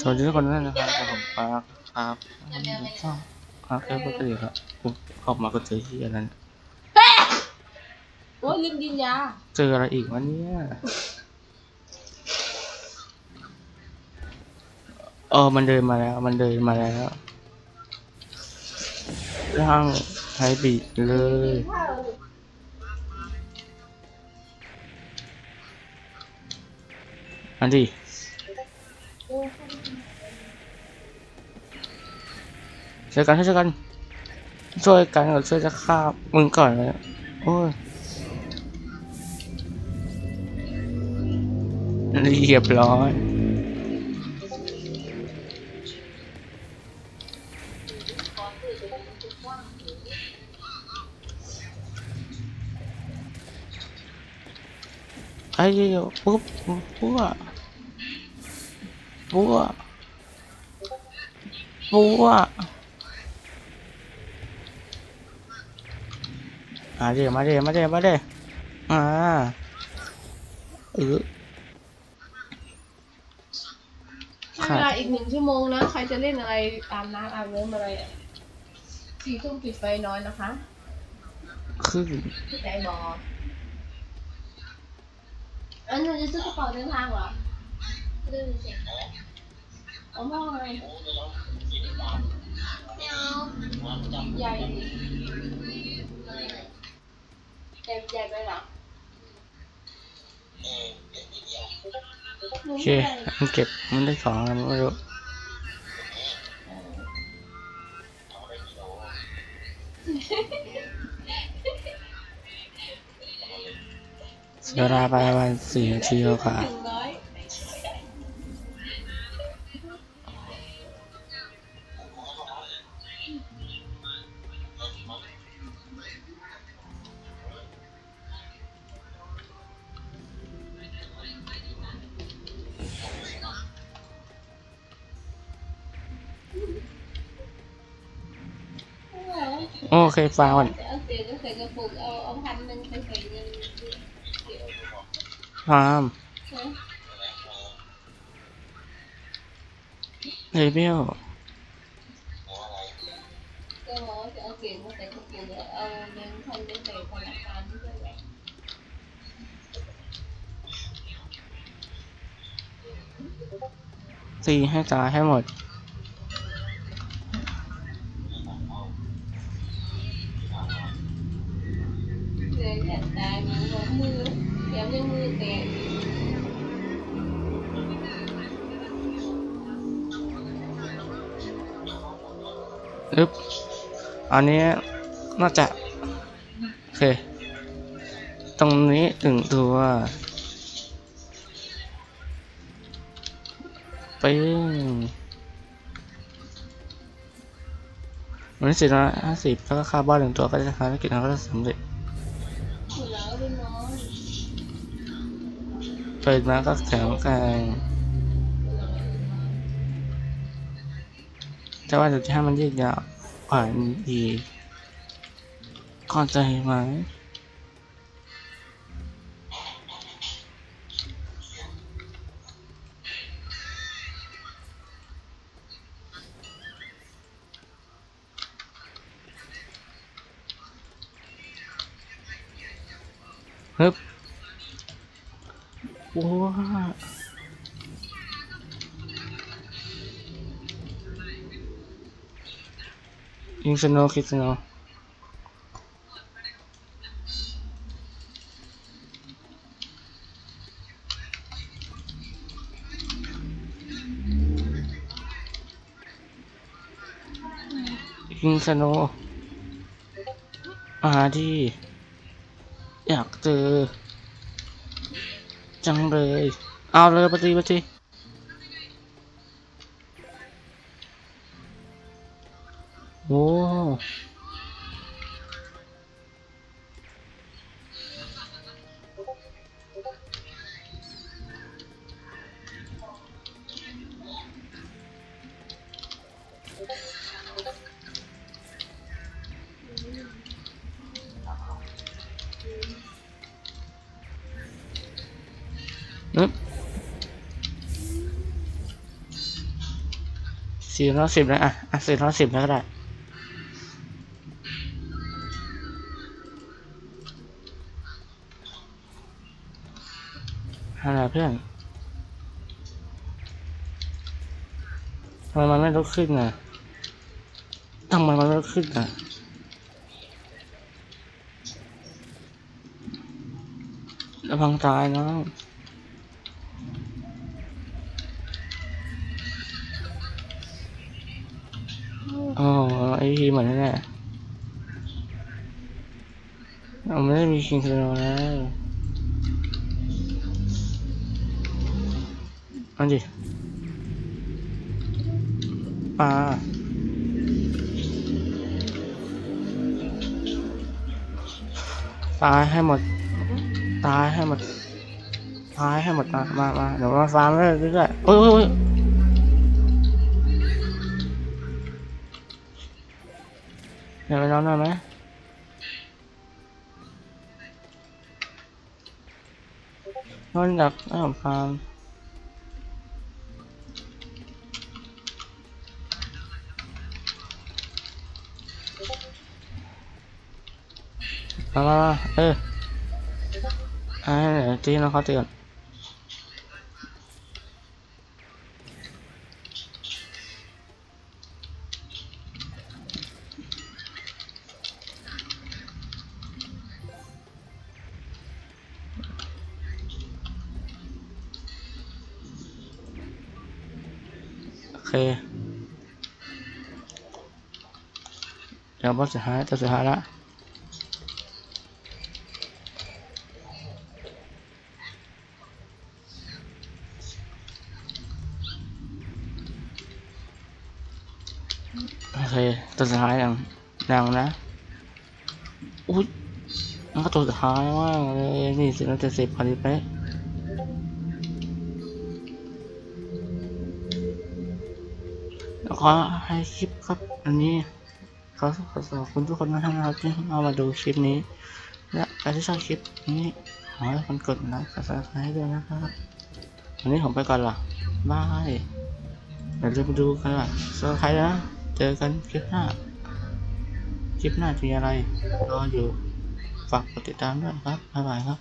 สวัสดีทุกคนด้วยนะครับผมปาร์คครับช่องปาร์คแค่ปกติครับผมออกมาก็เจอที่อะไรเนี่ยโอ้ยลืมกินยาเจออะไรอีกวะเนี่ยเออมันเดินมาแล้ว มันเดินมาแล้วร่างไฮบีดเลยอันดิ ช่วยกันช่วยกัน ช่วยกันกับช่วยจะฆ่ามึงก่อนเลยโอ้ยเรียบร้อยไอ้เหี้ยปุ๊บปุ๊บอะปุ๊บอะปุ๊บอะ มาเดี๋ยวมาเดี๋ยวมาเดี๋ยวมาเดี๋ยวมาเออให้เวลาอีกหนึ่งชั่วโมงนะ ใครจะเล่นอะไรอาบน้ำอาบน้ำอะไรอะสี่ทุ่มปิดไฟนอนนะคะคือใจบออันหนูจะซื้อกระเป๋าเดินทางเหรอซื้อสิเอาพ่อไงไม่เอาใหญ่ ดิใหญ่ใหญ่ไปเหรอโอเค มันเก็บ มันได้ของอะไรไม่รู้เสียเวลาไปประมาณสี่นาทีแล้วค่ะหนึ่งร้อยฟังก่อนเอาเสียก็ใส่กระปุกเอาเอาพันหนึ่งไปใส่เงินเดี๋ยวฟาร์มนะเลเบลก็บอกว่าจะเอาเสียงมาใส่กระปุกแล้วเอาเงินพันไปใส่ธนาคารด้วยแหละตีให้ตายให้หมด อึ๊บอันนี้น่าจะ โอเค ตรงนี้ถึงตัวปิ้งวันนี้สี่ร้อยห้าสิบแล้วก็ค่าบ้านหนึ่งตัวก็จะภารกิจเราก็จะสำเร็จเราะด้วยน้องเปิดมาก็แข็งแกร่ง แต่ว่าเดี๋ยวจะให้มันยืดยาวกว่านอีกเข้าใจไหมฮึบว้า ยิงสโนว์คิดสโนว์ยิงสโนว์มาที่อยากเจอจังเลย เอาเลยปฏิปฏิ โอ้นึบสี่ร้อยสิบนะอะอะสี่ร้อยสิบแล้วก็ได้ อะไรเพื่อนทำไมมันไม่ลุกขึ้นอะทำไมมันไม่ลุกขึ้นอะระวังตายน้องอ๋อไอพีเหมือนนั่นแหละเราไม่ได้มีคิงคโนแล้ว เอาดิปลาตายให้หมด ตายให้หมด ตายให้หมดมามามาเดี๋ยวมาฟาร์มเรื่อยๆโอ้ยโอ้ยโอ้ยเดี๋ยวไปนอนหน่อยไหมนอนดักอ้าวฟาร์ม มามาเอออ่าเดี๋ยวตีน้องเขาตีก่อนโอเคเดี๋ยวบอสสุดท้ายตัวสุดท้ายละ เคตัวสุดท้ายยังยังนะอุ้ยมันก็ตัวสุดท้ายมากเลยนี่สิบนาทีสิบพอดีเป๊ะแล้วก็ให้คลิปครับ อันนี้ขอขอขอบคุณทุกคนนะครับที่เอามาดูคลิปนี้ และใครที่ชอบคลิปนี้ขอให้คนกดไลค์กดซับสไครต์ด้วยนะครับวันนี้ผมไปก่อนละบายอย่าลืมดูกันละสำหรับใครนะ เจอกันคลิปหน้า คลิปหน้าจะมีอะไรรออยู่ ฝากกดติดตามด้วยครับ บ๊ายบายครับ